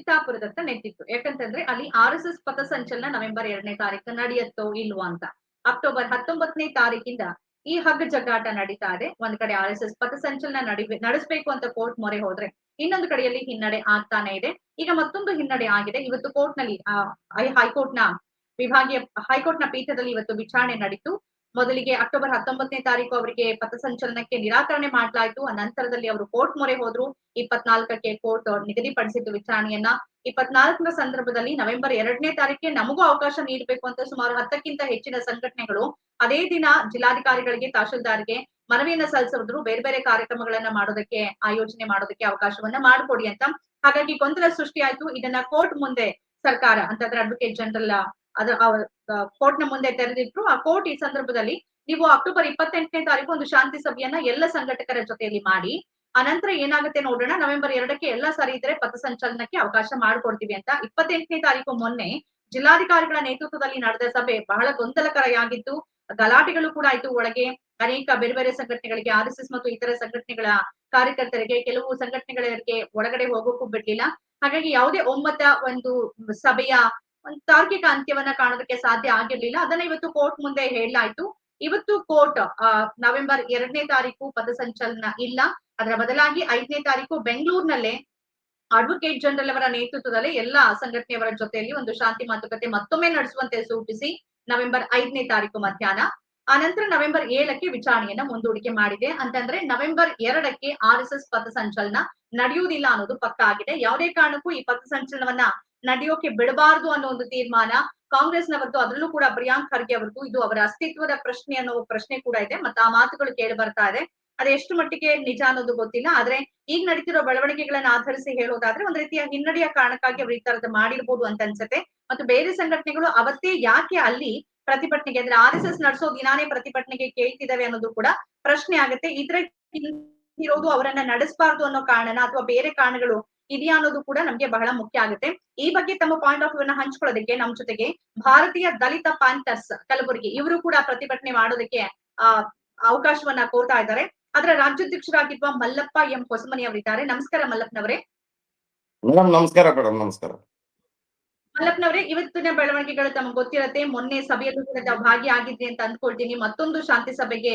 ಚಿತ್ತಾಪುರದತ್ತ ನೆಟ್ಟಿತ್ತು. ಯಾಕಂತಂದ್ರೆ ಅಲ್ಲಿ ಆರ್ ಎಸ್ ಎಸ್ ಪಥಸಂಚಲನ ನವೆಂಬರ್ ಎರಡನೇ ತಾರೀಕು ನಡೆಯುತ್ತೋ ಇಲ್ವೋ ಅಂತ. ಅಕ್ಟೋಬರ್ ಹತ್ತೊಂಬತ್ತನೇ ತಾರೀಕಿಂದ ಈ ಹಗ್ಗ ಜಗ್ಗಾಟ ನಡೀತಾ ಇದೆ. ಒಂದ್ ಕಡೆ ಆರ್ ಎಸ್ ಎಸ್ ಪಥಸಂಚಲನ ನಡಿ ನಡೆಸಬೇಕು ಅಂತ ಕೋರ್ಟ್ ಮೊರೆ ಹೋದ್ರೆ ಇನ್ನೊಂದು ಕಡೆಯಲ್ಲಿ ಹಿನ್ನಡೆ ಆಗ್ತಾನೆ ಇದೆ. ಈಗ ಮತ್ತೊಂದು ಹಿನ್ನಡೆ ಆಗಿದೆ. ಇವತ್ತು ಕೋರ್ಟ್ನಲ್ಲಿ ಹೈಕೋರ್ಟ್ನ ವಿಭಾಗೀಯ ಹೈಕೋರ್ಟ್ನ ಪೀಠದಲ್ಲಿ ಇವತ್ತು ವಿಚಾರಣೆ ನಡೀತು. ಮೊದಲಿಗೆ ಅಕ್ಟೋಬರ್ ಹತ್ತೊಂಬತ್ತನೇ ತಾರೀಕು ಅವರಿಗೆ ಪಥಸಂಚಲನಕ್ಕೆ ನಿರಾಕರಣೆ ಮಾಡಲಾಯಿತು. ನಂತರದಲ್ಲಿ ಅವರು ಕೋರ್ಟ್ ಮೊರೆ ಹೋದ್ರು. ಇಪ್ಪತ್ನಾಲ್ಕಕ್ಕೆ ಕೋರ್ಟ್ ನಿಗದಿಪಡಿಸಿದ್ದು ವಿಚಾರಣೆಯನ್ನ. ಇಪ್ಪತ್ನಾಲ್ಕರ ಸಂದರ್ಭದಲ್ಲಿ ನವೆಂಬರ್ ಎರಡನೇ ತಾರೀಕಿಗೆ ನಮಗೂ ಅವಕಾಶ ನೀಡಬೇಕು ಅಂತ ಸುಮಾರು ಹತ್ತಕ್ಕಿಂತ ಹೆಚ್ಚಿನ ಸಂಘಟನೆಗಳು ಅದೇ ದಿನ ಜಿಲ್ಲಾಧಿಕಾರಿಗಳಿಗೆ ತಹಶೀಲ್ದಾರ್ಗೆ ಮನವಿಯನ್ನ ಸಲ್ಲಿಸಿದ್ರು. ಬೇರೆ ಬೇರೆ ಕಾರ್ಯಕ್ರಮಗಳನ್ನ ಮಾಡೋದಕ್ಕೆ, ಆಯೋಜನೆ ಮಾಡೋದಕ್ಕೆ ಅವಕಾಶವನ್ನ ಮಾಡಿಕೊಡಿ ಅಂತ. ಹಾಗಾಗಿ ಗೊಂದಲ ಸೃಷ್ಟಿಯಾಯ್ತು. ಇದನ್ನ ಕೋರ್ಟ್ ಮುಂದೆ ಸರ್ಕಾರ ಅಂತಂದ್ರೆ ಅಡ್ವೊಕೇಟ್ ಜನರಲ್ ಅದ ಕೋರ್ಟ್ನ ಮುಂದೆ ತೆರೆದಿಟ್ರು. ಆ ಕೋರ್ಟ್ ಈ ಸಂದರ್ಭದಲ್ಲಿ ನೀವು ಅಕ್ಟೋಬರ್ ಇಪ್ಪತ್ತೆಂಟನೇ ತಾರೀಕು ಒಂದು ಶಾಂತಿ ಸಭೆಯನ್ನ ಎಲ್ಲ ಸಂಘಟಕರ ಜೊತೆಯಲ್ಲಿ ಮಾಡಿ ಅನಂತರ ಏನಾಗುತ್ತೆ ನೋಡೋಣ, ನವೆಂಬರ್ ಎರಡಕ್ಕೆ ಎಲ್ಲ ಸರಿ ಇದ್ರೆ ಪಥಸಂಚಲನಕ್ಕೆ ಅವಕಾಶ ಮಾಡಿಕೊಡ್ತೀವಿ ಅಂತ. ಇಪ್ಪತ್ತೆಂಟನೇ ತಾರೀಕು ಮೊನ್ನೆ ಜಿಲ್ಲಾಧಿಕಾರಿಗಳ ನೇತೃತ್ವದಲ್ಲಿ ನಡೆದ ಸಭೆ ಬಹಳ ಗೊಂದಲಕರವಾಗಿತ್ತು. ಗಲಾಟೆಗಳು ಕೂಡ ಆಯ್ತು ಒಳಗೆ. ಅನೇಕ ಬೇರೆ ಬೇರೆ ಸಂಘಟನೆಗಳಿಗೆ, ಆರ್ ಎಸ್ ಎಸ್ ಮತ್ತು ಇತರ ಸಂಘಟನೆಗಳ ಕಾರ್ಯಕರ್ತರಿಗೆ, ಕೆಲವು ಸಂಘಟನೆಗಳಿಗೆ ಒಳಗಡೆ ಹೋಗೋಕ್ಕೂ ಬಿಡ್ಲಿಲ್ಲ. ಹಾಗಾಗಿ ಯಾವುದೇ ಒಮ್ಮತ ಒಂದು ಸಭೆಯ ಒಂದು ತಾರ್ಕಿಕ ಅಂತ್ಯವನ್ನ ಕಾಣೋದಕ್ಕೆ ಸಾಧ್ಯ ಆಗಿರ್ಲಿಲ್ಲ. ಅದನ್ನ ಇವತ್ತು ಕೋರ್ಟ್ ಮುಂದೆ ಹೇಳಲಾಯ್ತು. ಇವತ್ತು ಕೋರ್ಟ್ ನವೆಂಬರ್ ಎರಡನೇ ತಾರೀಕು ಪಥಸಂಚಲನ ಇಲ್ಲ. ಅದರ ಬದಲಾಗಿ ಐದನೇ ತಾರೀಕು ಬೆಂಗಳೂರಿನಲ್ಲೇ ಅಡ್ವೊಕೇಟ್ ಜನರಲ್ ಅವರ ನೇತೃತ್ವದಲ್ಲಿ ಎಲ್ಲಾ ಸಂಘಟನೆಯವರ ಜೊತೆಯಲ್ಲಿ ಒಂದು ಶಾಂತಿ ಮಾತುಕತೆ ಮತ್ತೊಮ್ಮೆ ನಡೆಸುವಂತೆ ಸೂಚಿಸಿ ನವೆಂಬರ್ ಐದನೇ ತಾರೀಕು ಮಧ್ಯಾಹ್ನ. ಆನಂತರ ನವೆಂಬರ್ ಏಳಕ್ಕೆ ವಿಚಾರಣೆಯನ್ನ ಮುಂದೂಡಿಕೆ ಮಾಡಿದೆ. ಅಂತಂದ್ರೆ ನವೆಂಬರ್ ಎರಡಕ್ಕೆ ಆರ್ ಎಸ್ ಎಸ್ ಪಥಸಂಚಲನ ನಡೆಯುವುದಿಲ್ಲ ಅನ್ನೋದು ಪಕ್ಕ ಆಗಿದೆ. ಯಾವುದೇ ಕಾರಣಕ್ಕೂ ಈ ಪಥಸಂಚಲನವನ್ನ ನಡೆಯೋಕೆ ಬಿಡಬಾರದು ಅನ್ನೋ ಒಂದು ತೀರ್ಮಾನ ಕಾಂಗ್ರೆಸ್ನವರದ್ದು ಅದರಲ್ಲೂ ಕೂಡ ಪ್ರಿಯಾಂಕ್ ಖರ್ಗೆ ಅವರದ್ದು ಇದು ಅವರ ಅಸ್ತಿತ್ವದ ಪ್ರಶ್ನೆ ಅನ್ನೋ ಪ್ರಶ್ನೆ ಕೂಡ ಇದೆ, ಮತ್ತೆ ಆ ಮಾತುಗಳು ಕೇಳಿ ಬರ್ತಾ ಇದೆ. ಅದು ಎಷ್ಟು ಮಟ್ಟಿಗೆ ನಿಜ ಅನ್ನೋದು ಗೊತ್ತಿಲ್ಲ, ಆದ್ರೆ ಈಗ ನಡೀತಿರೋ ಬೆಳವಣಿಗೆಗಳನ್ನ ಆಧರಿಸಿ ಹೇಳೋದಾದ್ರೆ ಒಂದ್ ರೀತಿಯ ಹಿನ್ನಡೆಯ ಕಾರಣಕ್ಕಾಗಿ ಅವರು ಈ ತರದ ಮಾಡಿರ್ಬೋದು ಅಂತ ಅನ್ಸುತ್ತೆ. ಮತ್ತು ಬೇರೆ ಸಂಘಟನೆಗಳು ಅವತ್ತೇ ಯಾಕೆ ಅಲ್ಲಿ ಪ್ರತಿಭಟನೆಗೆ, ಅಂದ್ರೆ ಆರ್ ಎಸ್ ಎಸ್ ನಡೆಸೋ ದಿನಾನೇ ಪ್ರತಿಭಟನೆಗೆ ಕೇಳ್ತಿದಾವೆ ಅನ್ನೋದು ಕೂಡ ಪ್ರಶ್ನೆ ಆಗುತ್ತೆ. ಇದ್ರೆ ಇರೋದು ಅವರನ್ನ ನಡೆಸಬಾರ್ದು ಅನ್ನೋ ಕಾರಣನ ಅಥವಾ ಬೇರೆ ಕಾರಣಗಳು ಇದೆಯಾ ಅನ್ನೋದು ಕೂಡ ನಮ್ಗೆ ಬಹಳ ಮುಖ್ಯ ಆಗುತ್ತೆ. ಈ ಬಗ್ಗೆ ತಮ್ಮ ಪಾಯಿಂಟ್ ಆಫ್ ವ್ಯೂ ನ ಹಂಚ್ಕೊಳ್ಳೋದಕ್ಕೆ ನಮ್ ಜೊತೆಗೆ ಭಾರತೀಯ ದಲಿತ ಪ್ಯಾಂಥರ್ಸ್ ಕಲಬುರಗಿ ಇವರು ಕೂಡ ಪ್ರತಿಭಟನೆ ಮಾಡೋದಕ್ಕೆ ಆ ಅವಕಾಶವನ್ನ ಕೋರ್ತಾ ಇದ್ದಾರೆ. ಅದರ ರಾಜ್ಯಾಧ್ಯಕ್ಷರಾಗಿರುವ ಮಲ್ಲಪ್ಪ ಎಂ ಹೊಸಮನಿ ಅವರಿದ್ದಾರೆ. ನಮಸ್ಕಾರ ಮಲ್ಲಪ್ಪನವರೇ. ಮೇಡಮ್ ನಮಸ್ಕಾರ ಮೇಡಮ್ ನಮಸ್ಕಾರ. ಮಲ್ಲಪ್ಪನವರೇ ಇವತ್ತಿನ ಬೆಳವಣಿಗೆಗಳು ತಮಗೆ ಗೊತ್ತಿರತ್ತೆ ಮೊನ್ನೆ ಸಭೆಯಲ್ಲೂ ಕೂಡ ಭಾಗಿಯಾಗಿದ್ರಿ ಅಂತ ಅಂದ್ಕೊಳ್ತೀನಿ. ಮತ್ತೊಂದು ಶಾಂತಿ ಸಭೆಗೆ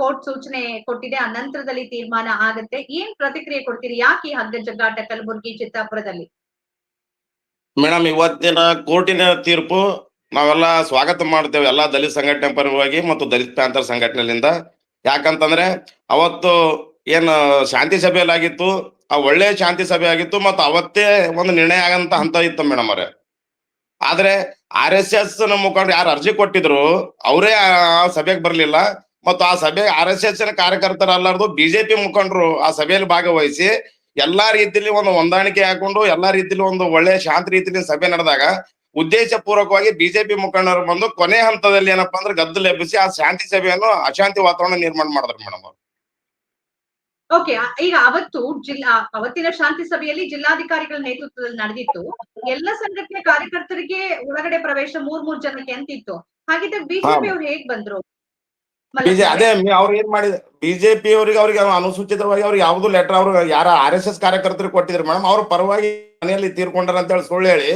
ಕೋರ್ಟ್ ಸೂಚನೆ ಕೊಟ್ಟಿದೆ, ಆ ನಂತರದಲ್ಲಿ ತೀರ್ಮಾನ ಆಗತ್ತೆ. ಏನ್ ಪ್ರತಿಕ್ರಿಯೆ ಕೊಡ್ತೀರಿ? ಯಾಕೆ ಈ ಹಗ್ಗ ಜಗ್ಗಾಟ ಕಲಬುರಗಿ ಚಿತ್ತಾಪುರದಲ್ಲಿ? ಮೇಡಮ್, ಇವತ್ತಿನ ಕೋರ್ಟಿನ ತೀರ್ಪು ನಾವೆಲ್ಲ ಸ್ವಾಗತ ಮಾಡ್ತೇವೆ ಎಲ್ಲಾ ದಲಿತ ಸಂಘಟನೆ ಪರವಾಗಿ ಮತ್ತು ದಲಿತ ಪ್ಯಾಂಥರ್ ಸಂಘಟನೆಯಿಂದ. ಯಾಕಂತಂದ್ರೆ ಅವತ್ತು ಏನು ಶಾಂತಿ ಸಭೆಯಲ್ಲಾಗಿತ್ತು, ಆ ಒಳ್ಳೆ ಶಾಂತಿ ಸಭೆ ಆಗಿತ್ತು ಮತ್ತು ಅವತ್ತೇ ಒಂದು ನಿರ್ಣಯ ಆಗಂತ ಹಂತ ಇತ್ತು ಮೇಡಮ್ ಅವರೇ. ಆದ್ರೆ ಆರ್ ಎಸ್ ಎಸ್ನ ಮುಖಂಡರು ಯಾರು ಅರ್ಜಿ ಕೊಟ್ಟಿದ್ರು, ಅವರೇ ಆ ಸಭೆಗೆ ಬರ್ಲಿಲ್ಲ. ಮತ್ತು ಆ ಸಭೆ ಆರ್ ಎಸ್ ಎಸ್ನ ಕಾರ್ಯಕರ್ತರಲ್ಲಾರ್ದು ಬಿಜೆಪಿ ಮುಖಂಡರು ಆ ಸಭೆಯಲ್ಲಿ ಭಾಗವಹಿಸಿ ಎಲ್ಲಾ ರೀತಿಯಲ್ಲಿ ಒಂದು ಹೊಂದಾಣಿಕೆ ಹಾಕೊಂಡು ಎಲ್ಲಾ ರೀತಿಯಲ್ಲಿ ಒಂದು ಒಳ್ಳೆ ಶಾಂತ ರೀತಿಯಲ್ಲಿ ಸಭೆ ನಡೆದಾಗ ಉದ್ದೇಶ ಪೂರ್ವಕವಾಗಿ ಬಿಜೆಪಿ ಮುಖಂಡರು ಬಂದು ಕೊನೆ ಹಂತದಲ್ಲಿ ಏನಪ್ಪಾ ಅಂದ್ರೆ ಗದ್ದಲ ಎಬ್ಬಿಸಿ ಆ ಶಾಂತಿ ಸಭೆಯನ್ನು ಅಶಾಂತಿ ವಾತಾವರಣ ನಿರ್ಮಾಣ ಮಾಡಿದ್ರು ಮೇಡಮ್ ಅವರು. ಓಕೆ ಈಗ ಅವತ್ತು ಜಿಲ್ಲಾ ಅವತ್ತಿನ ಶಾಂತಿ ಸಭೆಯಲ್ಲಿ ಜಿಲ್ಲಾಧಿಕಾರಿಗಳ ನೇತೃತ್ವದಲ್ಲಿ ನಡೆದಿತ್ತು. ಎಲ್ಲ ಸಂಘಟನೆ ಕಾರ್ಯಕರ್ತರಿಗೆ ಒಳಗಡೆ ಪ್ರವೇಶ ಮೂರ್ ಮೂರ್ ಜನಕ್ಕೆ ಅಂತಿತ್ತು. ಹಾಗಿದ್ರೆ ಬಿಜೆಪಿ ಅವ್ರು ಹೇಗ್ ಬಂದ್ರು? ಬಿಜೆ ಅದೇ ಅವ್ರ ಏನ್ ಮಾಡಿದ ಬಿಜೆಪಿ ಅವರಿಗೆ ಅವ್ರಿಗೆ ಅನುಸೂಚಿತವಾಗಿ ಅವ್ರಿಗೆ ಯಾವ್ದು ಲೆಟರ್ ಅವ್ರು ಯಾರ ಆರ್ ಎಸ್ ಎಸ್ ಕಾರ್ಯಕರ್ತರಿಗೆ ಕೊಟ್ಟಿದ್ರು ಮೇಡಮ್ ಅವ್ರ ಪರವಾಗಿ ಮನೆಯಲ್ಲಿ ತೀರ್ಕೊಂಡಾರ ಅಂತ ಹೇಳಿ ಸುಳ್ಳು ಹೇಳಿ,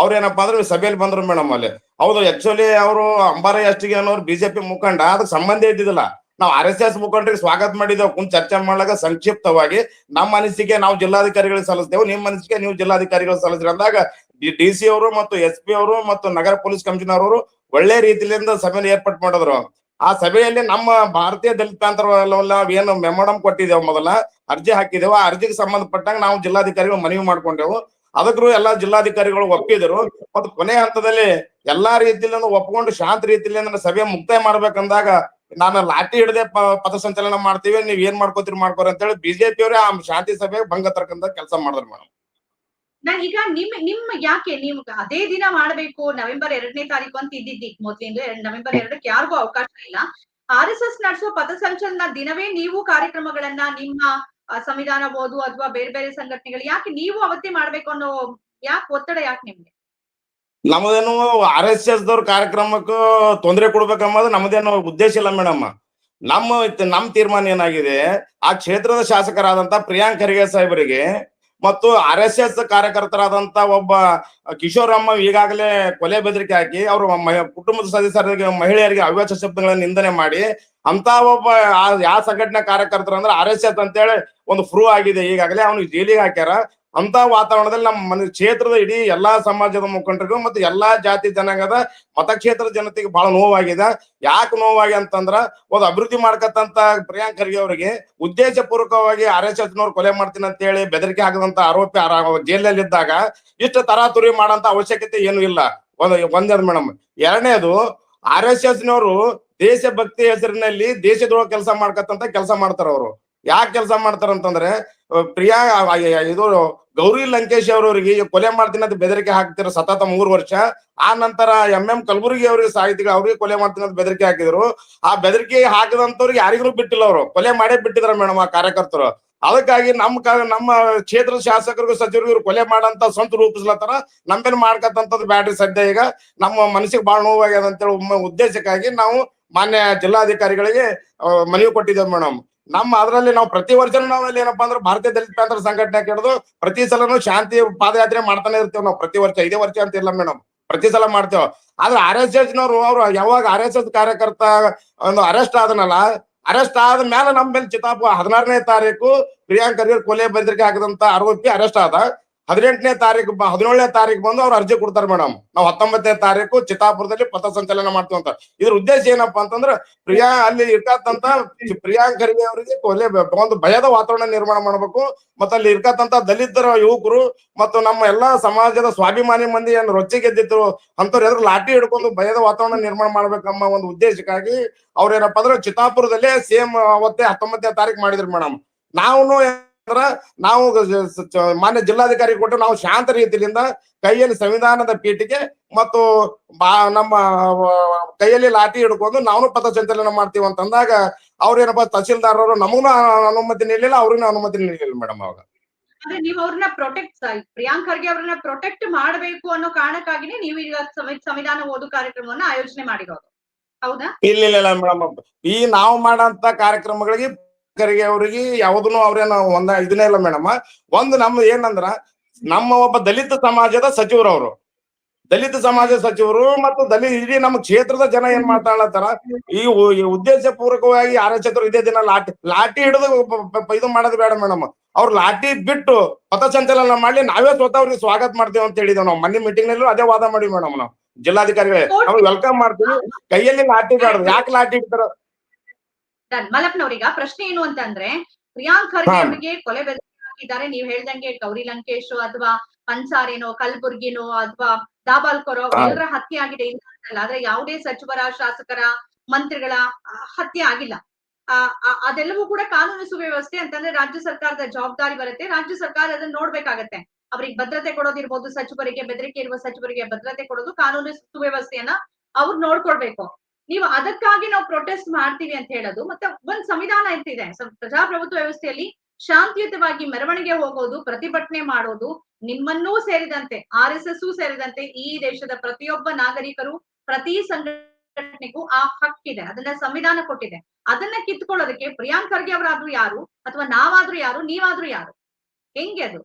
ಅವ್ರ ಏನಪ್ಪಾ ಅಂದ್ರೆ ಸಭೆಯಲ್ಲಿ ಬಂದ್ರು ಮೇಡಮ್ ಅಲ್ಲಿ. ಹೌದು ಆಕ್ಚುಲಿ ಅವರು ಅಂಬಾರ ಅಷ್ಟಿಗೆ ಅನ್ನೋರು ಬಿಜೆಪಿ ಮುಖಂಡ, ಅದಕ್ಕೆ ಸಂಬಂಧ ಇದ್ದಿದ್ದಿಲ್ಲ. ನಾವು ಆರ್ ಎಸ್ ಎಸ್ ಮುಖಂಡರಿಗೆ ಸ್ವಾಗತ ಮಾಡಿದ್ದೇವೆ, ಕುಂತ್ ಚರ್ಚೆ ಮಾಡ್ಲಾಗ ಸಂಕ್ಷಿಪ್ತವಾಗಿ. ನಮ್ಮ ಅನಿಸಿಕೆ ನಾವು ಜಿಲ್ಲಾಧಿಕಾರಿಗಳಿಗೆ ಸಲ್ಲಿಸ್ತೇವೆ ನಿಮ್ಮ ಅನಿಸಿಕೆ ನೀವು ಜಿಲ್ಲಾಧಿಕಾರಿಗಳು ಸಲ್ಲಿಸ್ರಿ ಅಂದಾಗ ಡಿ ಸಿ ಅವರು ಮತ್ತು ಎಸ್ ಪಿ ಅವರು ಮತ್ತು ನಗರ ಪೊಲೀಸ್ ಕಮಿಷನರ್ ಅವರು ಒಳ್ಳೆ ರೀತಿಯಿಂದ ಸಭೆಯನ್ನು ಏರ್ಪಾಟ್ ಮಾಡಿದ್ರು. ಆ ಸಭೆಯಲ್ಲಿ ನಮ್ಮ ಭಾರತೀಯ ದಲಿತ ಪ್ರಾಂತರ ಏನು ಮೆಮೊಡಮ್ ಕೊಟ್ಟಿದ್ದೇವೆ ಮೊದಲ, ಅರ್ಜಿ ಹಾಕಿದೆವು ಆ ಅರ್ಜಿಗೆ ಸಂಬಂಧಪಟ್ಟಂಗ ನಾವು ಜಿಲ್ಲಾಧಿಕಾರಿಗಳು ಮನವಿ ಮಾಡ್ಕೊಂಡೆವು. ಅದಕ್ಕೂ ಎಲ್ಲಾ ಜಿಲ್ಲಾಧಿಕಾರಿಗಳು ಒಪ್ಪಿದ್ರು. ಮತ್ತು ಕೊನೆ ಹಂತದಲ್ಲಿ ಎಲ್ಲಾ ರೀತಿಯಲ್ಲಿ ಒಪ್ಕೊಂಡು ಶಾಂತ ರೀತಿಯಲ್ಲಿ ಸಭೆ ಮುಕ್ತಾಯ ಮಾಡ್ಬೇಕಂದಾಗ ನಾನು ಲಾಠಿ ಹಿಡದೆ ಪಥಸಂಚಲನ ಮಾಡ್ತೀವಿ. ನೀವ್ ಏನ್ ಮಾಡ್ಕೋತೀರಿ ಮಾಡ್ಕೋರಿ ಅಂತ ಹೇಳಿ ಬಿಜೆಪಿ ಅವರೇ ಆ ಶಾಂತಿ ಸಭೆ ಭಂಗ ತರಕಂತ ಕೆಲಸ ಮಾಡಿದ್ರು ಮೇಡಮ್ ನಾ ಈಗ ನಿಮ್ ನಿಮ್ಮ ಯಾಕೆ ನೀವು ಅದೇ ದಿನ ಮಾಡಬೇಕು, ನವೆಂಬರ್ ಎರಡನೇ ತಾರೀಕು ಅಂತ ಇದ್ದಿದ್ದಿ ಮೊದ್ಲಿಂದ ನವೆಂಬರ್ ಎರಡಕ್ಕೆ ಯಾರಿಗೂ ಅವಕಾಶ ಇಲ್ಲ. ಆರ್ ಎಸ್ ಎಸ್ ನಡೆಸೋ ಪಥಸಂಚಲನ ದಿನವೇ ನೀವು ಕಾರ್ಯಕ್ರಮಗಳನ್ನ ನಿಮ್ಮ ಸಂವಿಧಾನ ಓದು ಅಥವಾ ಬೇರೆ ಬೇರೆ ಸಂಘಟನೆಗಳು ಯಾಕೆ ನೀವು ಅವತ್ತೇ ಮಾಡ್ಬೇಕು ಅನ್ನೋ ಯಾಕೆ ಒತ್ತಡ ಯಾಕೆ ನಿಮ್ಗೆ? ನಮ್ದೇನು ಆರ್ ಎಸ್ ಎಸ್ ದವ್ರ ಕಾರ್ಯಕ್ರಮಕ್ಕೂ ತೊಂದರೆ ಕೊಡ್ಬೇಕಂಬುದು ನಮ್ದೇನು ಉದ್ದೇಶ ಇಲ್ಲ ಮೇಡಮ್. ನಮ್ಮ ನಮ್ ತೀರ್ಮಾನ ಏನಾಗಿದೆ, ಆ ಕ್ಷೇತ್ರದ ಶಾಸಕರಾದಂತ ಪ್ರಿಯಾಂಕ್ ಖರ್ಗೆ ಸಾಹೇಬರಿಗೆ ಮತ್ತು ಆರ್ ಎಸ್ ಎಸ್ ಕಾರ್ಯಕರ್ತರಾದಂತ ಒಬ್ಬ ಕಿಶೋರಮ್ಮ ಈಗಾಗಲೇ ಕೊಲೆ ಬೆದರಿಕೆ ಹಾಕಿ ಅವರು ಕುಟುಂಬದ ಸದಸ್ಯರಿಗೆ, ಮಹಿಳೆಯರಿಗೆ ಅವ್ಯಾಚ ಶಬ್ದಗಳನ್ನ ನಿಂದನೆ ಮಾಡಿ ಅಂತ ಒಬ್ಬ ಯಾವ ಸಂಘಟನೆ ಕಾರ್ಯಕರ್ತರು ಅಂದ್ರೆ ಆರ್ ಎಸ್ ಎಸ್ ಅಂತೇಳಿ ಒಂದು ಫ್ರೂ ಆಗಿದೆ. ಈಗಾಗಲೇ ಅವನು ಜೈಲಿಗೆ ಹಾಕ್ಯಾರ. ಅಂತ ವಾತಾವರಣದಲ್ಲಿ ನಮ್ಮ ಮನೆ ಕ್ಷೇತ್ರದ ಇಡೀ ಎಲ್ಲಾ ಸಮಾಜದ ಮುಖಂಡರಿಗೂ ಮತ್ತು ಎಲ್ಲಾ ಜಾತಿ ಜನಾಂಗದ ಮತಕ್ಷೇತ್ರದ ಜನತೆಗೆ ಬಹಳ ನೋವಾಗಿದೆ. ಯಾಕೆ ನೋವಾಗಿ ಅಂತಂದ್ರ ಒಂದು ಅಭಿವೃದ್ಧಿ ಮಾಡ್ಕತ್ತಂತ ಪ್ರಿಯಾಂಕ್ ಖರ್ಗೆ ಅವರಿಗೆ ಉದ್ದೇಶ ಪೂರ್ವಕವಾಗಿ ಆರ್ ಎಸ್ ಎಸ್ ನವ್ರು ಕೊಲೆ ಮಾಡ್ತೀನಿ ಅಂತ ಹೇಳಿ ಬೆದರಿಕೆ ಹಾಕದಂತ ಆರೋಪಿ ಜೈಲಲ್ಲಿ ಇದ್ದಾಗ ಇಷ್ಟು ತರಾತುರಿ ಮಾಡಂತ ಅವಶ್ಯಕತೆ ಏನು ಇಲ್ಲ. ಒಂದ್ ಒಂದೇದು ಮೇಡಮ್. ಎರಡನೇದು ಆರ್ ಎಸ್ ಎಸ್ ನವರು ದೇಶಭಕ್ತಿ ಹೆಸರಿನಲ್ಲಿ ದೇಶದೊಳಗೆ ಕೆಲಸ ಮಾಡ್ಕತ್ತಂತ ಕೆಲಸ ಮಾಡ್ತಾರ ಅವರು ಯಾಕೆ ಕೆಲಸ ಮಾಡ್ತಾರ ಅಂತಂದ್ರೆ ಅಹ್ ಪ್ರಿಯಾ ಇದು ಗೌರಿ ಲಂಕೇಶ್ ಅವರವರಿಗೆ ಕೊಲೆ ಮಾಡ್ತೀನಿ ಅಂತ ಬೆದರಿಕೆ ಹಾಕ್ತಿರೋ? ಸತತ ಮೂರು ವರ್ಷ. ಆ ನಂತರ ಎಂ ಎಂ ಕಲಬುರ್ಗಿ ಅವರಿಗೆ ಸಾಹಿತಿಗಳು ಅವ್ರಿಗೆ ಕೊಲೆ ಮಾಡ್ತೀನಿ ಅಂತ ಬೆದರಿಕೆ ಹಾಕಿದ್ರು. ಆ ಬೆದರಿಕೆ ಹಾಕಿದಂತವ್ರಿಗೆ ಯಾರಿಗೂ ಬಿಟ್ಟಿಲ್ಲ ಅವರು. ಕೊಲೆ ಮಾಡೇ ಬಿಟ್ಟಿದ್ರ ಮೇಡಮ್ ಆ ಕಾರ್ಯಕರ್ತರು. ಅದಕ್ಕಾಗಿ ನಮ್ಮ ನಮ್ಮ ಕ್ಷೇತ್ರದ ಶಾಸಕರಿಗೂ ಸಚಿವರಿಗೂ ಇವ್ರು ಕೊಲೆ ಮಾಡಂತ ಸ್ವಂತ ರೂಪಿಸ್ಲತ್ತಾರ. ನಮ್ಮೇಲೆ ಮಾಡ್ಕತ್ತಂತದ್ದು ಬ್ಯಾಡ್ರಿ ಸದ್ಯ ಈಗ. ನಮ್ಮ ಮನಸ್ಸಿಗೆ ಬಹಳ ನೋವಾಗ್ಯದ ಅಂತೇಳಿ ಉದ್ದೇಶಕ್ಕಾಗಿ ನಾವು ಮಾನ್ಯ ಜಿಲ್ಲಾಧಿಕಾರಿಗಳಿಗೆ ಮನವಿ ಕೊಟ್ಟಿದ್ದೇವೆ ಮೇಡಮ್. ನಮ್ಮ ಅದರಲ್ಲಿ ನಾವು ಪ್ರತಿ ವರ್ಷ ನಾವು ಅಲ್ಲಿ ಏನಪ್ಪಾ ಅಂದ್ರೆ ಭಾರತೀಯ ದಲಿತ ಸಂಘಟನೆ ಹಿಡಿದು ಪ್ರತಿ ಸಲನು ಶಾಂತಿ ಪಾದಯಾತ್ರೆ ಮಾಡ್ತಾನೆ ಇರ್ತೇವೆ ನಾವು ಪ್ರತಿ ವರ್ಷ. ಇದೇ ವರ್ಷ ಅಂತ ಇಲ್ಲ ಮೇಡಮ್. ಪ್ರತಿ ಸಲ ಮಾಡ್ತೇವೆ. ಆದ್ರೆ ಆರ್ ಎಸ್ ಎಸ್ ನವರು ಅವ್ರು ಯಾವಾಗ ಆರ್ ಎಸ್ ಎಸ್ ಕಾರ್ಯಕರ್ತ ಒಂದು ಅರೆಸ್ಟ್ ಆದನಲ್ಲ ಅರೆಸ್ಟ್ ಆದ ಮೇಲೆ ನಮ್ಮ ಮೇಲೆ ಚಿತಾಪು ಹದಿನಾರನೇ ತಾರೀಕು ಪ್ರಿಯಾಂಕ್ ಕೊಲೆ ಬೆದರಿಕೆ ಆಗದಂತ ಆರೋಪಿ ಅರೆಸ್ಟ್ ಆದ. ಹದಿನೆಂಟನೇ ತಾರೀಕು ಹದಿನೇಳನೇ ತಾರೀಕು ಬಂದು ಅವ್ರು ಅರ್ಜಿ ಕೊಡ್ತಾರೆ ಮೇಡಮ್. ನಾವು ಹತ್ತೊಂಬತ್ತನೇ ತಾರೀಕು ಚಿತ್ತಾಪುರದಲ್ಲಿ ಪಥಸಂಚಲನ ಮಾಡ್ತೀವಿ ಅಂತ. ಇದ್ರ ಉದ್ದೇಶ ಏನಪ್ಪಾ ಅಂತಂದ್ರೆ ಪ್ರಿಯಾ ಅಲ್ಲಿ ಇರ್ಕತ್ತಂತ ಪ್ರಿಯಾಂಕ್ ಖರ್ಗೆ ಅವರಿಗೆ ಕೊಲೆ ಒಂದು ಭಯದ ವಾತಾವರಣ ನಿರ್ಮಾಣ ಮಾಡ್ಬೇಕು. ಮತ್ತೆ ಅಲ್ಲಿ ಇರ್ಕತ್ತಂತ ದಲಿತರ ಯುವಕರು ಮತ್ತು ನಮ್ಮ ಎಲ್ಲಾ ಸಮಾಜದ ಸ್ವಾಭಿಮಾನಿ ಮಂದಿ ಏನ್ ರೊಚ್ಚಿಗೆದ್ದಿತ್ತು ಅಂತವ್ರು ಎದುರು ಲಾಠಿ ಹಿಡ್ಕೊಂಡು ಭಯದ ವಾತಾವರಣ ನಿರ್ಮಾಣ ಮಾಡ್ಬೇಕಮ್ಮ ಒಂದು ಉದ್ದೇಶಕ್ಕಾಗಿ ಅವ್ರೇನಪ್ಪ ಅಂದ್ರೆ ಚಿತ್ತಾಪುರದಲ್ಲೇ ಸೇಮ್ ಅವತ್ತೇ ಹತ್ತೊಂಬತ್ತನೇ ತಾರೀಕು ಮಾಡಿದ್ರು ಮೇಡಮ್. ನಾವು ಅಂದ್ರ ನಾವು ಮಾನ್ಯ ಜಿಲ್ಲಾಧಿಕಾರಿ ಕೊಟ್ಟು ನಾವು ಶಾಂತ ರೀತಿಯಿಂದ ಕೈಯಲ್ಲಿ ಸಂವಿಧಾನದ ಪೀಠಿಗೆ ಮತ್ತು ಬಾ- ನಮ್ಮ ಕೈಯಲ್ಲಿ ಲಾಠಿ ಹಿಡ್ಕೊಂಡು ನಾವು ಪಥಸಂಚಲನ ಮಾಡ್ತೀವಿ ಅಂತಂದಾಗ ಅವ್ರೇನಪ್ಪ ತಹಸೀಲ್ದಾರ್ ಅವರು ನಮಗೂ ಅನುಮತಿ ನೀಡಲಿಲ್ಲ ಅವ್ರಿಗೂ ಅನುಮತಿ ನೀಡಲಿಲ್ಲ ಮೇಡಮ್ ಅವಾಗ. ಅಂದ್ರೆ ನೀವು ಅವ್ರನ್ನ ಪ್ರೊಟೆಕ್ಟ್ ಪ್ರಿಯಾಂಕ್ ಖರ್ಗೆ ಅವ್ರನ್ನ ಪ್ರೊಟೆಕ್ಟ್ ಮಾಡಬೇಕು ಅನ್ನೋ ಕಾರಣಕ್ಕಾಗಿನೇ ನೀವು ಈಗ ಸಂವಿ- ಸಂವಿಧಾನ ಓದು ಕಾರ್ಯಕ್ರಮವನ್ನ ಆಯೋಜನೆ ಮಾಡಿರೋದು. ಹೌದಾ? ಇಲ್ಲ ಇಲ್ಲ ಮೇಡಮ್ ಈ ನಾವು ಮಾಡಂತ ಕಾರ್ಯಕ್ರಮಗಳಿಗೆ ಖರ್ಗೆ ಅವ್ರಿಗೆ ಯಾವ್ದನ್ನು ಅವ್ರೇನು ಒಂದ ಇದನ್ನೇ ಇಲ್ಲ ಮೇಡಮ್. ಒಂದು ನಮ್ಮ ಏನಂದ್ರ ನಮ್ಮ ಒಬ್ಬ ದಲಿತ ಸಮಾಜದ ಸಚಿವರು ಅವರು ದಲಿತ ಸಮಾಜ ಸಚಿವರು ಮತ್ತು ದಲಿತ ಇಡೀ ನಮ್ಮ ಕ್ಷೇತ್ರದ ಜನ ಏನ್ ಮಾತಾಡ್ಲತ್ತಾರ ಈ ಈ ಉದ್ದೇಶ ಪೂರ್ವಕವಾಗಿ ಆರ್ ಎಸ್ ಇದೇ ದಿನ ಲಾಠಿ ಲಾಠಿ ಹಿಡಿದು ಇದು ಮಾಡೋದು ಬೇಡ ಮೇಡಮ್. ಅವ್ರು ಲಾಠಿ ಬಿಟ್ಟು ಪಥಸಂಚಲನ ಮಾಡಿ ನಾವೇ ಸ್ವತಃ ಅವ್ರಿಗೆ ಸ್ವಾಗತ ಮಾಡ್ತೇವೆ ಅಂತ ಹೇಳಿದೇವ್ ನಾವು. ಮೊನ್ನೆ ಮೀಟಿಂಗ್ ನಲ್ಲೂ ಅದೇ ವಾದ ಮಾಡಿ ಮೇಡಮ್ ನಾವು. ಜಿಲ್ಲಾಧಿಕಾರಿಗಳೇ ನಾವು ವೆಲ್ಕಮ್ ಮಾಡ್ತೀವಿ. ಕೈಯಲ್ಲಿ ಲಾಠಿ ಬೇಡ ಯಾಕೆ ಲಾಠಿ ಇಡ್ತಾರ? ಮಲಪ್ನವ್ರೀಗ ಪ್ರಶ್ನೆ ಏನು ಅಂತಂದ್ರೆ ಪ್ರಿಯಾಂಕ್ ಖರ್ಗೆ. ಅವರಿಗೆ ಕೊಲೆ ಬೆದರಿಕೆ ಹಾಕಿದ್ದಾರೆ ನೀವ್ ಹೇಳ್ದಂಗೆ ಗೌರಿ ಲಂಕೇಶ್ ಅಥವಾ ಪನ್ಸಾರೇನೋ ಕಲ್ಬುರ್ಗಿನೋ ಅಥವಾ ದಾಬಾಲ್ಕೊರೋ. ಎಲ್ಲರ ಹತ್ಯೆ ಆಗಿದೆ ಇಲ್ಲ ಅಂತಲ್ಲ. ಆದ್ರೆ ಯಾವುದೇ ಸಚಿವರ ಶಾಸಕರ ಮಂತ್ರಿಗಳ ಹತ್ಯೆ ಆಗಿಲ್ಲ. ಆ, ಆ- ಅದೆಲ್ಲವೂ ಕೂಡ ಕಾನೂನು ಸುವ್ಯವಸ್ಥೆ ಅಂತಂದ್ರೆ ರಾಜ್ಯ ಸರ್ಕಾರದ ಜವಾಬ್ದಾರಿ ಬರುತ್ತೆ. ರಾಜ್ಯ ಸರ್ಕಾರ ಅದನ್ನ ನೋಡ್ಬೇಕಾಗತ್ತೆ. ಅವ್ರಿಗೆ ಭದ್ರತೆ ಕೊಡೋದಿರ್ಬೋದು ಸಚಿವರಿಗೆ ಬೆದರಿಕೆ ಇರುವ ಸಚಿವರಿಗೆ ಭದ್ರತೆ ಕೊಡೋದು ಕಾನೂನು ಸುವ್ಯವಸ್ಥೆಯನ್ನ ಅವ್ರು ನೋಡ್ಕೊಳ್ಬೇಕು. ನೀವು ಅದಕ್ಕಾಗಿ ನಾವು ಪ್ರೊಟೆಸ್ಟ್ ಮಾಡ್ತೀವಿ ಅಂತ ಹೇಳೋದು, ಮತ್ತೆ ಒಂದ್ ಸಂವಿಧಾನ ಇರ್ತಿದೆ. ಪ್ರಜಾಪ್ರಭುತ್ವ ವ್ಯವಸ್ಥೆಯಲ್ಲಿ ಶಾಂತಿಯುತವಾಗಿ ಮೆರವಣಿಗೆ ಹೋಗೋದು, ಪ್ರತಿಭಟನೆ ಮಾಡೋದು ನಿಮ್ಮನ್ನೂ ಸೇರಿದಂತೆ, ಆರ್ ಎಸ್ ಎಸ್ ಸೇರಿದಂತೆ ಈ ದೇಶದ ಪ್ರತಿಯೊಬ್ಬ ನಾಗರಿಕರು, ಪ್ರತಿ ಸಂಘಟನೆಗೂ ಆ ಹಕ್ಕಿದೆ. ಅದನ್ನ ಸಂವಿಧಾನ ಕೊಟ್ಟಿದೆ. ಅದನ್ನ ಕಿತ್ಕೊಳ್ಳೋದಕ್ಕೆ ಪ್ರಿಯಾಂಕ್ ಖರ್ಗೆ ಅವರಾದ್ರೂ ಯಾರು, ಅಥವಾ ನಾವಾದ್ರೂ ಯಾರು, ನೀವಾದ್ರೂ ಯಾರು? ಹೆಂಗೆ ಅದು?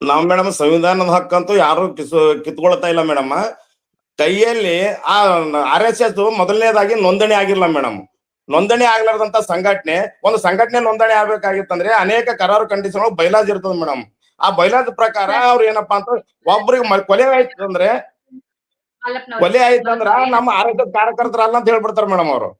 ನಾವ್ ಮೇಡಮ್, ಸಂವಿಧಾನದ ಹಕ್ಕಂತೂ ಯಾರು ಕಿತ್ಕೊಳ್ತಾ ಇಲ್ಲ ಮೇಡಮ್. ಕೈಯಲ್ಲಿ ಆ ಆರ್ ಎಸ್ ಎಸ್ ಮೊದಲನೇದಾಗಿ ನೋಂದಣಿ ಆಗಿಲ್ಲ ಮೇಡಮ್. ನೋಂದಣಿ ಆಗ್ಲಾರ್ದಂತ ಸಂಘಟನೆ ಒಂದು ಸಂಘಟನೆ ನೋಂದಣಿ ಆಗ್ಬೇಕಾಗಿತ್ತಂದ್ರೆ ಅನೇಕ ಕರಾರು ಕಂಡೀಷನ್ ಬೈಲಾಜ್ ಇರ್ತದ ಮೇಡಮ್. ಆ ಬೈಲಾಜ್ ಪ್ರಕಾರ ಅವ್ರ ಏನಪ್ಪಾ ಅಂತ ಒಬ್ರಿಗೆ ಕೊಲೆ ಆಯ್ತು ಅಂದ್ರೆ ಕೊಲೆ ಆಯ್ತು ಆಯ್ತಂದ್ರ ನಮ್ಮ ಆರ್ ಎಸ್ ಎಸ್ ಕಾರ್ಯಕರ್ತರಲ್ಲ ಅಂತ ಹೇಳ್ಬಿಡ್ತಾರ ಮೇಡಮ್ ಅವರು.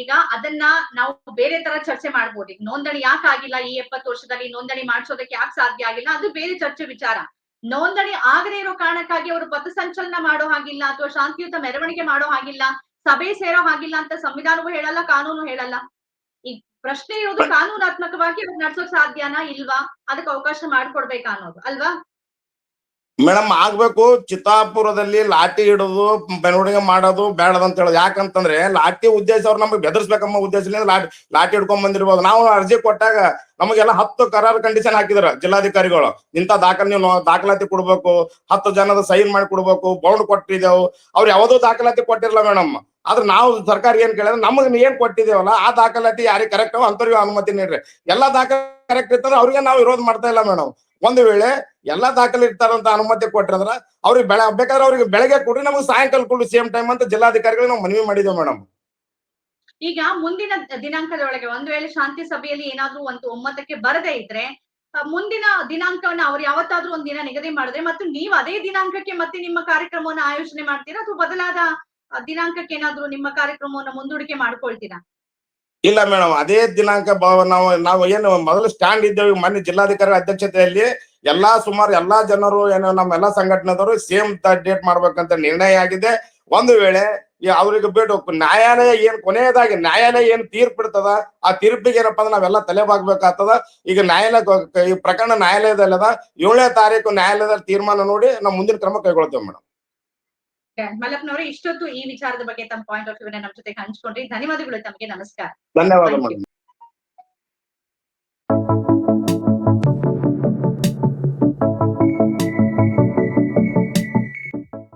ಈಗ ಅದನ್ನ ನಾವು ಬೇರೆ ತರ ಚರ್ಚೆ ಮಾಡ್ಬೋದು. ಈಗ ನೋಂದಣಿ ಯಾಕೆ ಆಗಿಲ್ಲ ಈ ಎಪ್ಪತ್ತು ವರ್ಷದಲ್ಲಿ ನೋಂದಣಿ ಮಾಡಿಸೋದಕ್ಕೆ ಯಾಕೆ ಸಾಧ್ಯ ಆಗಿಲ್ಲ? ಅದು ಬೇರೆ ಚರ್ಚೆ ವಿಚಾರ. ನೋಂದಣಿ ಆಗದೆ ಇರೋ ಕಾರಣಕ್ಕಾಗಿ ಅವರು ಪಥಸಂಚಲನ ಮಾಡೋ ಹಾಗಿಲ್ಲ ಅಥವಾ ಶಾಂತಿಯುತ ಮೆರವಣಿಗೆ ಮಾಡೋ ಹಾಗಿಲ್ಲ ಸಭೆ ಸೇರೋ ಹಾಗಿಲ್ಲ ಅಂತ ಸಂವಿಧಾನವೂ ಹೇಳಲ್ಲ ಕಾನೂನು ಹೇಳಲ್ಲ. ಈ ಪ್ರಶ್ನೆ ಇರೋದು ಕಾನೂನಾತ್ಮಕವಾಗಿ ಅವ್ರು ನಡ್ಸೋಕ್ ಸಾಧ್ಯನಾ ಇಲ್ವಾ? ಅದಕ್ಕೆ ಅವಕಾಶ ಮಾಡ್ಕೊಡ್ಬೇಕಾ ಅನ್ನೋದು ಅಲ್ವಾ? ಮೇಡಮ್, ಆಗ್ಬೇಕು. ಚಿತ್ತಾಪುರದಲ್ಲಿ ಲಾಠಿ ಹಿಡಿದು ಬೆಳವಣಿಗೆ ಮಾಡೋದು ಬೇಡದ ಅಂತ ಹೇಳೋದು ಯಾಕಂತಂದ್ರೆ ಲಾಠಿ ಉದ್ದೇಶ ಅವ್ರು ನಮಗೆ ಬೆದರ್ಸ್ಬೇಕಮ್ಮ ಉದ್ದೇಶದಿಂದ ಲಾಟಿ ಲಾಠಿ ಹಿಡ್ಕೊಂಡ್ ಬಂದಿರ್ಬೋದು. ನಾವು ಅರ್ಜಿ ಕೊಟ್ಟಾಗ ನಮಗೆಲ್ಲ ಹತ್ತು ಕರಾರ್ ಕಂಡೀಷನ್ ಹಾಕಿದ್ರ ಜಿಲ್ಲಾಧಿಕಾರಿಗಳು. ಇಂಥ ದಾಖಲೆ ನೀವು ದಾಖಲಾತಿ ಕೊಡ್ಬೇಕು, ಹತ್ತು ಜನದ ಸೈನ್ ಮಾಡಿ ಕೊಡ್ಬೇಕು ಬೌಂಡ್ ಕೊಟ್ಟಿದ್ದೇವು. ಅವ್ರು ಯಾವುದೋ ದಾಖಲಾತಿ ಕೊಟ್ಟಿರಲ್ಲ ಮೇಡಮ್. ಆದ್ರೆ ನಾವು ಸರ್ಕಾರ ಏನ್ ಕೇಳಿದ್ರೆ ನಮಗ್ ಏನ್ ಕೊಟ್ಟಿದ್ದೇವಲ್ಲ, ಆ ದಾಖಲಾತಿ ಯಾರಿಗೆ ಕರೆಕ್ಟ್ ಅಂತವ್ರಿಗೆ ಅನುಮತಿ ನೀಡ್ರಿ. ಎಲ್ಲಾ ದಾಖಲೆ ಕರೆಕ್ಟ್ ಇರ್ತಂದ್ರೆ ಅವ್ರಿಗೆ ನಾವು ವಿರೋಧ ಮಾಡ್ತಾ ಇಲ್ಲ ಮೇಡಮ್. ಒಂದು ವೇಳೆ ಎಲ್ಲಾ ದಾಖಲೆ ಇರ್ತಾರಂತ ಅನುಮತಿ ಕೊಟ್ರಂದ್ರ ಅವ್ರಿಗೆ ಬೆಳ, ಬೇಕಾದ್ರೆ ಅವ್ರಿಗೆ ಬೆಳಗ್ಗೆ ಕೊಡ್ರಿ, ನಮಗೆ ಸಾಯಂಕಾಲ ಕೊಡ್ರಿ ಸೇಮ್ ಟೈಮ್ ಅಂತ ಜಿಲ್ಲಾಧಿಕಾರಿಗಳು ನಾವು ಮನವಿ ಮಾಡಿದ್ದೇವೆ ಮೇಡಮ್. ಈಗ ಮುಂದಿನ ದಿನಾಂಕದೊಳಗೆ ಒಂದು ವೇಳೆ ಶಾಂತಿ ಸಭೆಯಲ್ಲಿ ಏನಾದ್ರೂ ಒಂದು ಒಮ್ಮತಕ್ಕೆ ಬರದೇ ಇದ್ರೆ ಮುಂದಿನ ದಿನಾಂಕವನ್ನ ಅವ್ರು ಯಾವತ್ತಾದ್ರೂ ಒಂದ್ ದಿನ ನಿಗದಿ ಮಾಡಿದ್ರೆ ಮತ್ತು ನೀವು ಅದೇ ದಿನಾಂಕಕ್ಕೆ ಮತ್ತೆ ನಿಮ್ಮ ಕಾರ್ಯಕ್ರಮವನ್ನ ಆಯೋಜನೆ ಮಾಡ್ತೀರಾ ಅಥವಾ ಬದಲಾದ ದಿನಾಂಕಕ್ಕೆ ಏನಾದ್ರೂ ನಿಮ್ಮ ಕಾರ್ಯಕ್ರಮವನ್ನ ಮುಂದೂಡಿಕೆ ಮಾಡ್ಕೊಳ್ತೀರಾ? ಇಲ್ಲ ಮೇಡಮ್ ಅದೇ ದಿನಾಂಕ ನಾವು ನಾವು ಏನು ಮೊದಲು ಸ್ಟ್ಯಾಂಡ್ ಇದ್ದೇವೆ ಮೊನ್ನೆ ಜಿಲ್ಲಾಧಿಕಾರಿ ಅಧ್ಯಕ್ಷತೆಯಲ್ಲಿ ಎಲ್ಲಾ ಸುಮಾರು ಎಲ್ಲಾ ಜನರು ಏನೋ ನಮ್ಮ ಎಲ್ಲಾ ಸಂಘಟನೆದವರು ಸೇಮ್ ಡೇಟ್ ಮಾಡ್ಬೇಕಂತ ನಿರ್ಣಯ ಆಗಿದೆ. ಒಂದು ವೇಳೆ ಅವ್ರಿಗೆ ಬಿಟ್ಟು ನ್ಯಾಯಾಲಯ ಏನ್ ಕೊನೆಯದಾಗಿ ನ್ಯಾಯಾಲಯ ಏನ್ ತೀರ್ಪು ಇಡ್ತದ, ಆ ತೀರ್ಪಿಗೆ ಏನಪ್ಪಾ ಅಂದ್ರೆ ನಾವೆಲ್ಲ ತಲೆಬಾಗ್ಬೇಕಾಗ್ತದ ಈಗ ನ್ಯಾಯಾಲಯ ಈ ಪ್ರಕರಣ ನ್ಯಾಯಾಲಯದಲ್ಲದ ಏಳನೇ ತಾರೀಕು ನ್ಯಾಯಾಲಯದಲ್ಲಿ ತೀರ್ಮಾನ ನೋಡಿ ನಾವು ಮುಂದಿನ ಕ್ರಮ ಕೈಗೊಳ್ತೇವೆ ಮೇಡಮ್ ಮಲ್ಲಪ್ಪನವರೇ ಇಷ್ಟೊತ್ತು ಈ ವಿಚಾರದ ಬಗ್ಗೆ ತಮ್ಮ ಪಾಯಿಂಟ್ ಆಫ್ ವ್ಯೂ ನಮ್ಮ ಜೊತೆ ಹಂಚ್ಕೊಂಡ್ರಿ. ಧನ್ಯವಾದಗಳು ತಮಗೆ. ನಮಸ್ಕಾರ. ಧನ್ಯವಾದ